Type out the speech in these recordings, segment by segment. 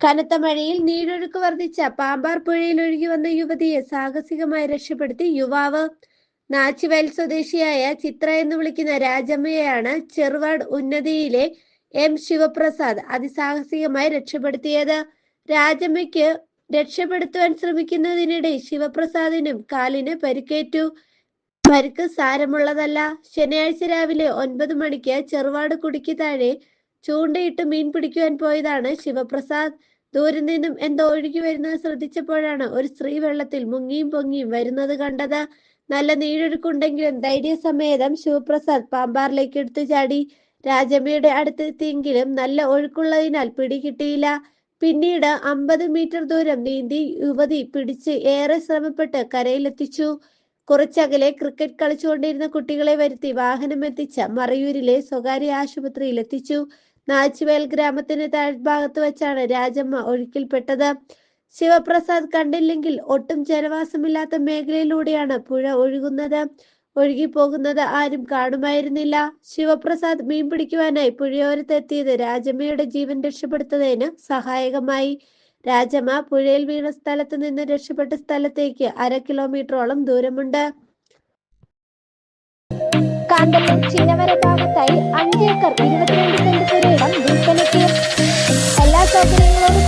കനത്ത മഴയിൽ നീരൊഴുക്ക് വർദ്ധിച്ച പാമ്പാർ പുഴയിൽ ഒഴുകി വന്ന യുവതിയെ സാഹസികമായി രക്ഷപ്പെടുത്തി യുവാവ് നാച്ചുവയൽ സ്വദേശിയായ ചിത്ര എന്ന് വിളിക്കുന്ന രാജമ്മയെയാണ് ചെറുവാട് ഉന്നതിയിലെ എം ശിവപ്രസാദ് അതിസാഹസികമായി രക്ഷപ്പെടുത്തിയത്. രാജമ്മയ്ക്ക് രക്ഷപ്പെടുത്തുവാൻ ശ്രമിക്കുന്നതിനിടെ ശിവപ്രസാദിനും കാലിന് പരിക്കേറ്റു. പരിക്ക് സാരമുള്ളതല്ല. ശനിയാഴ്ച രാവിലെ ഒൻപത് മണിക്ക് ചെറുവാട് കുടിക്ക് താഴെ ചൂണ്ടയിട്ട് മീൻ പിടിക്കുവാൻ പോയതാണ് ശിവപ്രസാദ്. ദൂരെ നിന്നും എന്തോ ഒഴുകി വരുന്നത് ശ്രദ്ധിച്ചപ്പോഴാണ് ഒരു സ്ത്രീ വെള്ളത്തിൽ മുങ്ങിയും പൊങ്ങിയും വരുന്നത് കണ്ടത്. നല്ല നീഴൊഴുക്കുണ്ടെങ്കിലും ധൈര്യസമേതം ശിവപ്രസാദ് പാമ്പാറിലേക്ക് എടുത്തു ചാടി. രാജമ്മയുടെ അടുത്തെത്തിയെങ്കിലും നല്ല ഒഴുക്കുള്ളതിനാൽ പിടികിട്ടിയില്ല പിന്നീട് അമ്പത് മീറ്റർ ദൂരം നീന്തി യുവതി പിടിച്ച് ഏറെ ശ്രമപ്പെട്ട് കരയിലെത്തിച്ചു. കുറച്ചകലെ ക്രിക്കറ്റ് കളിച്ചുകൊണ്ടിരുന്ന കുട്ടികളെ വരുത്തി വാഹനം എത്തിച്ച മറയൂരിലെ സ്വകാര്യ ആശുപത്രിയിൽ എത്തിച്ചു നാച്ചുവേൽ ഗ്രാമത്തിന് താഴ്ഭാഗത്ത് വെച്ചാണ് രാജമ്മ ഒഴുക്കിൽപ്പെട്ടത്. ശിവപ്രസാദ് കണ്ടില്ലെങ്കിൽ ഒട്ടും ജനവാസമില്ലാത്ത മേഖലയിലൂടെയാണ് പുഴ ഒഴുകുന്നത്. ഒഴുകിപ്പോകുന്നത് ആരും കാണുമായിരുന്നില്ല. ശിവപ്രസാദ് മീൻ പിടിക്കുവാനായി പുഴയോരത്തെത്തിയത് രാജമ്മയുടെ ജീവൻ രക്ഷപ്പെടുത്തുന്നതിന് സഹായകമായി. രാജമ്മ പുഴയിൽ വീണ സ്ഥലത്ത് നിന്ന് രക്ഷപ്പെട്ട സ്ഥലത്തേക്ക് അര കിലോമീറ്ററോളം ദൂരമുണ്ട്. ചിന്നവര ഭാഗത്തായി അഞ്ചേക്കർ ഇരുപത്തിരണ്ട് sevgilinleri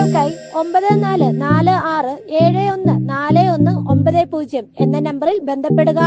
വിവരങ്ങൾക്കായി ഒമ്പത് നാല് നാല് ആറ് ഏഴ് ഒന്ന് നാല് ഒന്ന് ഒമ്പത് പൂജ്യം എന്ന നമ്പറിൽ ബന്ധപ്പെടുക.